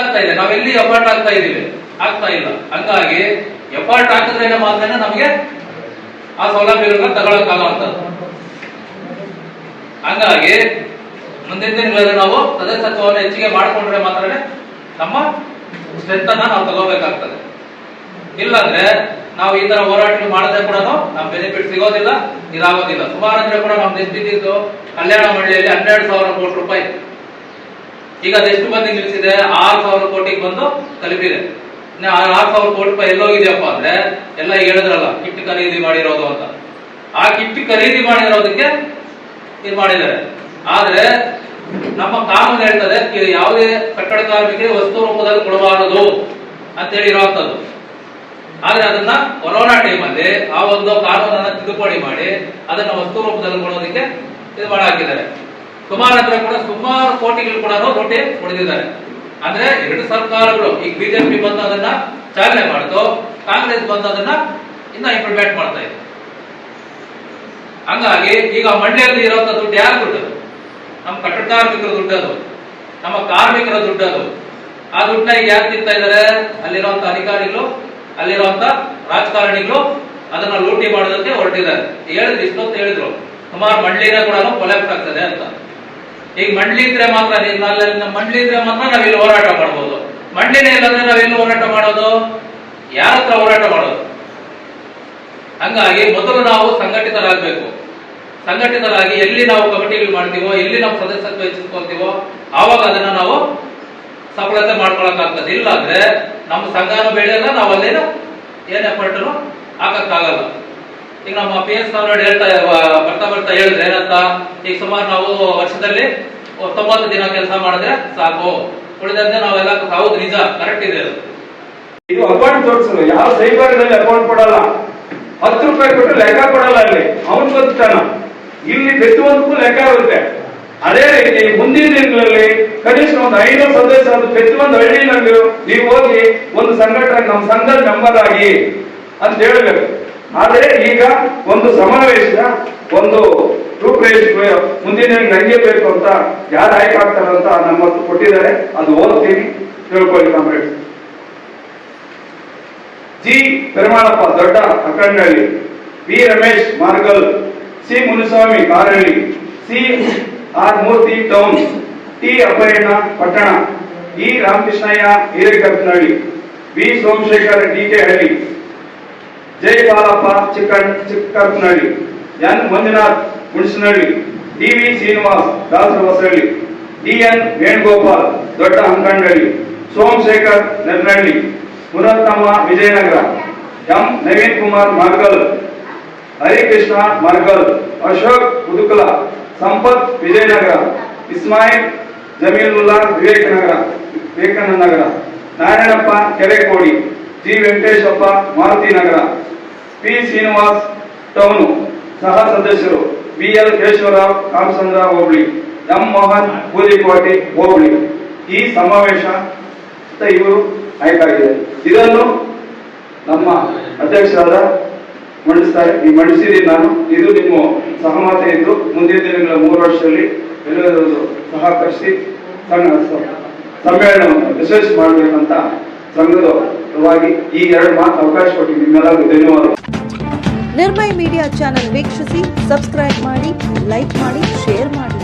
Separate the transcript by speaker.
Speaker 1: ಆಗ್ತಾ ಇದೆ. ನಾವೆಲ್ಲಿ ಎಫರ್ಟ್ ಆಗ್ತಾ ಇದೀವಿ ಆಗ್ತಾ ಇಲ್ಲ. ಹಂಗಾಗಿ ಎಫರ್ಟ್ ಹಾಕಿದ್ರೆ ಮಾತ್ರ ನಮಗೆ ಆ ಸೌಲಭ್ಯಗಳನ್ನ ತಗೊಳಕ್ಕಾಗುವಂಥದ್ದು ಹಂಗಾಗಿ ಮುಂದಿನ ದಿನಗಳಲ್ಲಿ ನಾವು ಸದಸ್ಯತ್ವವನ್ನು ಹೆಚ್ಚಿಗೆ ಮಾಡಿಕೊಂಡ್ರೆ ಮಾತ್ರನೇ ನಮ್ಮ ಸ್ಟ್ರೆಂತ್ ಅನ್ನ ನಾವು ತಗೋಬೇಕಾಗ್ತದೆ. ಇಲ್ಲಾಂದ್ರೆ ನಾವು ಈ ತರ ಹೋರಾಟ ಮಾಡದೆ ಕೂಡ ನಮ್ ಬೆನಿಫಿಟ್ ಸಿಗೋದಿಲ್ಲ, ಇದಾಗೋದಿಲ್ಲ. ಸುಮಾರು ಅಂದ್ರೆ ಕೂಡ ನಮ್ದು ಎಷ್ಟಿದ್ದು ಕಲ್ಯಾಣ ಮಂಡಳಿಯಲ್ಲಿ ಹನ್ನೆರಡು ಸಾವಿರ ಕೋಟಿ ರೂಪಾಯಿ. ಈಗ ಅದೆಷ್ಟು ಮಂದಿ ನಿಲ್ಲಿಸಿದೆ? ಆರು ಸಾವಿರ ಕೋಟಿಗೆ ಬಂದು ತಲುಪಿದೆ. ಆರು ಸಾವಿರ ಕೋಟಿ ರೂಪಾಯಿ ಎಲ್ಲೋಗಿದೆಯಪ್ಪ ಅಂದ್ರೆ ಎಲ್ಲ ಹೇಳಿದ್ರಲ್ಲ ಕಿಟ್ ಖರೀದಿ ಮಾಡಿರೋದು ಅಂತ. ಆ ಕಿಟ್ ಖರೀದಿ ಮಾಡಿರೋದಕ್ಕೆ ಇದು ಮಾಡಿದ್ದಾರೆ. ಆದ್ರೆ ನಮ್ಮ ಕಾನೂನು ಹೇಳ್ತದೆ ಯಾವುದೇ ಕಟ್ಟಡ ಕಾರ್ಮಿಕರಿಗೆ ವಸ್ತು ರೂಪದಲ್ಲಿ ಕೊಡಬಾರದು ಅಂತೇಳಿ ಇರುವಂತದ್ದು ಆದ್ರೆ ಅದನ್ನ ಕೊರೋನಾ ಟೈಮಲ್ಲಿ ಆ ಒಂದು ಕಾನೂನನ್ನ ತಿದ್ದುಪಡಿ ಮಾಡಿ ಅದನ್ನ ವಸ್ತು ರೂಪದಲ್ಲಿ ಕೊಡೋದಕ್ಕೆ ಇದು ಮಾಡಿ ಹಾಕಿದ್ದಾರೆ ಸುಮಾರು ಹತ್ರ ಕೂಡ ಸುಮಾರು ಕೋಟಿಗಳು ಕೂಡ ನೋಟೆ ಹೊಡೆದಿದ್ದಾರೆ ಅಂದ್ರೆ ಎರಡು ಸರ್ಕಾರಗಳು, ಈಗ ಬಿಜೆಪಿ ಬಂದು ಅದನ್ನ ಚಾಲನೆ ಮಾಡ್ತು, ಕಾಂಗ್ರೆಸ್ ಬಂದು ಅದನ್ನ ಇನ್ನ ಇಂಪ್ಲಿಮೆಂಟ್ ಮಾಡ್ತಾ ಇದೆ. ಹಂಗಾಗಿ ಈಗ ಮಂಡ್ಯದಲ್ಲಿ ಇರುವಂತ ದುಡ್ಡು ಯಾರು ದುಡ್ಡು? ನಮ್ಮ ಕಟ್ಟಡ ಕಾರ್ಮಿಕರ ದುಡ್ಡು ಅದು. ನಮ್ಮ ಕಾರ್ಮಿಕರ ದುಡ್ಡು ಅದು. ಆ ದುಡ್ಡನ್ನ ಈಗ ಯಾರು ತಿಂತಾ ಇದ್ದಾರೆ ಅಲ್ಲಿರುವಂತ ಅಧಿಕಾರಿಗಳು ಅಲ್ಲಿರುವಂತ ರಾಜಕಾರಣಿಗಳು ಅದನ್ನ ಲೂಟಿ ಮಾಡೋದಕ್ಕೆ ಹೊರಟಿದ್ದಾರೆ. ಹೇಳಿದ್ರು ಇಷ್ಟೊತ್ತು ಹೇಳಿದ್ರು. ಸುಮಾರು ಮಂಡ್ಯನ ಕೂಡ ಕೊಲೆಕ್ಟ್ ಆಗ್ತದೆ ಅಂತ. ಈಗ ಮಂಡ್ಲಿ ಇದ್ರೆ ಮಾತ್ರ ನೀವು ಅಲ್ಲಿ ನಮ್ಮ ಮಂಡ್ಲಿ ಇದ್ರೆ ಮಾತ್ರ ನಾವಿಲ್ಲಿ ಹೋರಾಟ ಮಾಡ್ಬೋದು. ಮಂಡ್ಲಿನೇ ಇಲ್ಲಂದ್ರೆ ನಾವೆಲ್ಲಿ ಹೋರಾಟ ಮಾಡೋದು? ಯಾರ ಹತ್ರ ಹೋರಾಟ ಮಾಡೋದು? ಹಂಗಾಗಿ ಮೊದಲು ನಾವು ಸಂಘಟಿತರಾಗಬೇಕು. ಸಂಘಟಿತರಾಗಿ ಎಲ್ಲಿ ನಾವು ಕಮಿಟಿಗಳು ಮಾಡ್ತೀವೋ, ಎಲ್ಲಿ ನಾವು ಸದಸ್ಯತ್ವ ಹೆಚ್ಚಿಸ್ಕೊಳ್ತೀವೋ, ಆವಾಗ ಅದನ್ನ ನಾವು ಸಫಲತೆ ಮಾಡ್ಕೊಳಕ್ಕಾಗ್ತದೆ. ಇಲ್ಲಾಂದ್ರೆ ನಮ್ಮ ಸಂಘನೂ ಬೆಳೆಯಲ್ಲ ನಾವು ಅಲ್ಲೇನು ಏನ್ ಎಫರ್ಟ್ನು ಹಾಕಕ್ಕಾಗಲ್ಲ. ಈಗ ನಮ್ಮ ಪಿ ಎಸ್ ಅವರು ಹೇಳ್ತಾ ಬರ್ತಾ ಬರ್ತಾ ಹೇಳಿದ್ರೆ ಏನಂತ, ಈಗ ಸುಮಾರು ನಾವು ವರ್ಷದಲ್ಲಿ ತೊಂಬತ್ತು ದಿನ ಕೆಲಸ ಮಾಡಿದ್ರೆ ಸಾಕು. ಉಳಿದಂತೆ ನಾವೆಲ್ಲ ಹೌದು, ನಿಜ ಕರೆಕ್ಟ್ ಇದೆ ಅದು.
Speaker 2: ಇದು ಅಕೌಂಟ್ ತೋರಿಸಲು ಯಾವ ಸೈಬರ್ನಲ್ಲಿ ಅಕೌಂಟ್ ಕೊಡಲ್ಲ. ಹತ್ತು ರೂಪಾಯಿ ಕೊಟ್ಟು ಲೆಕ್ಕ ಕೊಡಲ್ಲ ಅಲ್ಲಿ. ಅವನ್ ಬದುಕ್ತಾನ ಇಲ್ಲಿ ಪ್ರತಿಯೊಂದಕ್ಕೂ ಲೆಕ್ಕ ಇರುತ್ತೆ. ಅದೇ ರೀತಿ ಮುಂದಿನ ದಿನಗಳಲ್ಲಿ ಕನಿಷ್ಠ ಒಂದು ಐನೂರು ಸದಸ್ಯರು ಪ್ರತಿಯೊಂದು ಹಳ್ಳಿನಲ್ಲಿ ನೀವು ಹೋಗಿ ಒಂದು ಸಂಘಟನೆ, ನಮ್ಮ ಸಂಘದ ಮೆಂಬರ್ ಆಗಿ ಅಂತ ಹೇಳಬೇಕು. ಆದರೆ ಈಗ ಒಂದು ಸಮಾವೇಶದ ಒಂದು ರೂಪರೇಷ ಮುಂದಿನ ದಿನ ನಂಗೆ ಬೇಕು ಅಂತ ಯಾರು ಆಯ್ಕೆ ಆಗ್ತಾರಂತ ನಮ್ಮ ಹತ್ರ ಕೊಟ್ಟಿದ್ದಾರೆ, ಅದು ಓದ್ತೀನಿ, ತಿಳ್ಕೊಳ್ಳಿ comrades G Peramalappa Dodda Akkandahalli B Ramesh Margal, C Muniswamy Karalli C R Murthy town T Abhayanna Pattana, E Ramakrishnaiah Hirekarnahalli B Somashekar D K Halli. Jai Balappa Chikka Chikkappanahalli N. Manjunath, Hunasanahalli. D V Srinivas Dasara Hosahalli D N Venugopal, Dodda Hankandahalli Somashekar, Nernahalli. Punartamma Vijayanagar. M. Naveen Kumar Margal. Harikrishna, Margal. Ashok Udukala Sampath Vijayanagar. Ismail Jamilulla Vivekanagar. Vivekananda Nagar. Narayanappa Kerekodi G Venkateshappa, Maruthi Nagar. P Srinivas town. ಸಹ ಸದಸ್ಯರು. B L Keshavarao Ramachandra hobli. M Mohan Boodikote hobli. ಈ ಸಮಾವೇಶ ಇವರು ಆಯ್ಕಾಗಿದೆ ಇದನ್ನು ನಮ್ಮ ಅಧ್ಯಕ್ಷರಾದ ಮಂಡಿಸ್ತಾರೆ. ಈ ಮಂಡಿಸಿದ್ದೀನಿ ನಾನು. ಇದು ನಿಮ್ಮ ಸಹಮತ ಇದ್ದು ಮುಂದಿನ ದಿನಗಳ ಮೂರು ವರ್ಷದಲ್ಲಿ ಎಲ್ಲರೂ ಸಹಕರಿಸಿ ಸಮ್ಮೇಳನವನ್ನು ಯಶಸ್ವಿ ಮಾಡಬೇಕಂತ ಸಂಘದ ಪರವಾಗಿ ಈ ಎರಡು ಮಾತು ಅವಕಾಶ ಕೊಟ್ಟು ನಿಮ್ಮೆಲ್ಲರಿಗೂ ಧನ್ಯವಾದ
Speaker 3: ನಿರ್ಮಯ ಮೀಡಿಯಾ ಚಾನೆಲ್ ವೀಕ್ಷಿಸಿ, ಸಬ್ಸ್ಕ್ರೈಬ್ ಮಾಡಿ, ಲೈಕ್ ಮಾಡಿ, ಶೇರ್ ಮಾಡಿ.